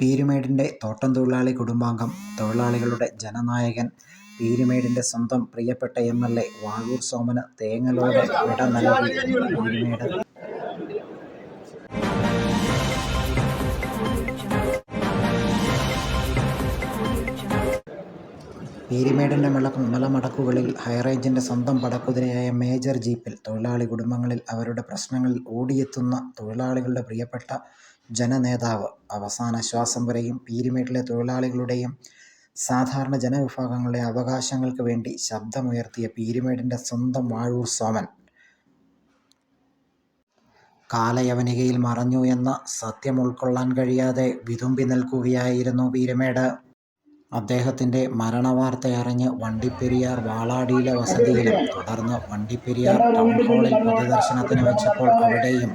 പീരുമേടിന്റെ തോട്ടം തൊഴിലാളി കുടുംബാംഗം, തൊഴിലാളികളുടെ ജനനായകൻ, പീരുമേടിന്റെ സ്വന്തം പ്രിയപ്പെട്ട എം. എൽ. എ. വാഴൂർ സോമന് തേങ്ങലോടെ വിട നൽകി പീരുമേട്. പീരുമേടിന്റെ മലമടക്കുകളിൽ ഹൈറേഞ്ചിന്റെ സ്വന്തം പടക്കുതിരയായ മേജർ ജീപ്പിൽ തൊഴിലാളി കുടുംബങ്ങളിൽ അവരുടെ പ്രശ്നങ്ങളിൽ ഓടിയെത്തുന്ന തൊഴിലാളികളുടെ പ്രിയപ്പെട്ട ജനനേതാവ്. അവസാന ശ്വാസം വരെയും പീരുമേട്ടിലെ തൊഴിലാളികളുടെയും സാധാരണ ജനവിഭാഗങ്ങളുടെ അവകാശങ്ങൾക്ക് വേണ്ടി ശബ്ദമുയർത്തിയ പീരിമേടിന്റെ സ്വന്തം വാഴൂർ സോമൻ കാലയവനികയിൽ മറഞ്ഞു എന്ന സത്യം ഉൾക്കൊള്ളാൻ കഴിയാതെ വിതുമ്പി നിൽക്കുകയായിരുന്നു പീരുമേട്. അദ്ദേഹത്തിന്റെ മരണവാർത്തയറിഞ്ഞ് വണ്ടിപ്പെരിയാർ വാളാടിയിലെ വസതിയിലും തുടർന്ന് വണ്ടിപ്പെരിയാർ ടൗൺ ഹാളിൽ പൊതുദർശനത്തിന് വെച്ചപ്പോൾ അവിടെയും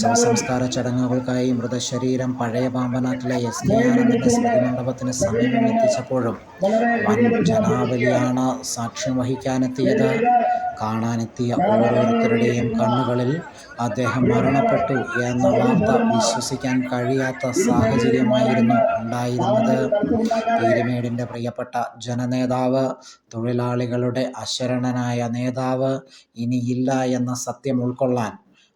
ശവസംസ്കാര ചടങ്ങുകൾക്കായി മൃതശരീരം പഴയ പാമ്പനാട്ടിലെ എസ്. കെ. ആനന്ദിന്റെ സ്മൃതിമണ്ഡപത്തിന് സമീപം എത്തിച്ചപ്പോഴും വൻ ജനാവലിയാണ് സാക്ഷ്യം വഹിക്കാനെത്തിയത്. കാണാനെത്തിയ ഓരോരുത്തരുടെയും കണ്ണുകളിൽ അദ്ദേഹം മരണപ്പെട്ടു എന്ന വാർത്ത വിശ്വസിക്കാൻ കഴിയാത്ത സാഹചര്യമായിരുന്നു ഉണ്ടായിരുന്നത്. പീരുമേടിന്റെ പ്രിയപ്പെട്ട ജനനേതാവ്, തൊഴിലാളികളുടെ അശരണനായ നേതാവ് ഇനിയില്ല എന്ന സത്യം ഉൾക്കൊള്ളാൻ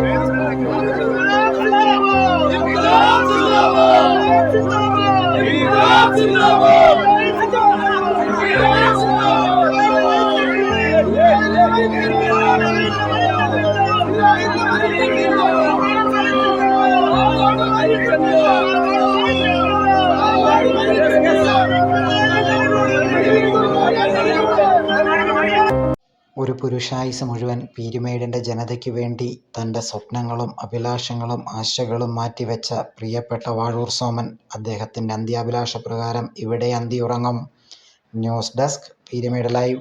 Deus. ഒരു പുരുഷായുസ്സ് മുഴുവൻ പീരുമേടിന്റെ ജനതയ്ക്കു വേണ്ടി തന്റെ സ്വപ്നങ്ങളും അഭിലാഷങ്ങളും ആശകളും മാറ്റിവെച്ച പ്രിയപ്പെട്ട വാഴൂർ സോമൻ അദ്ദേഹത്തിന്റെ അന്ത്യാഭിലാഷപ്രകാരം ഇവിടെ അന്തിയുറങ്ങും. News desk Peerumedu live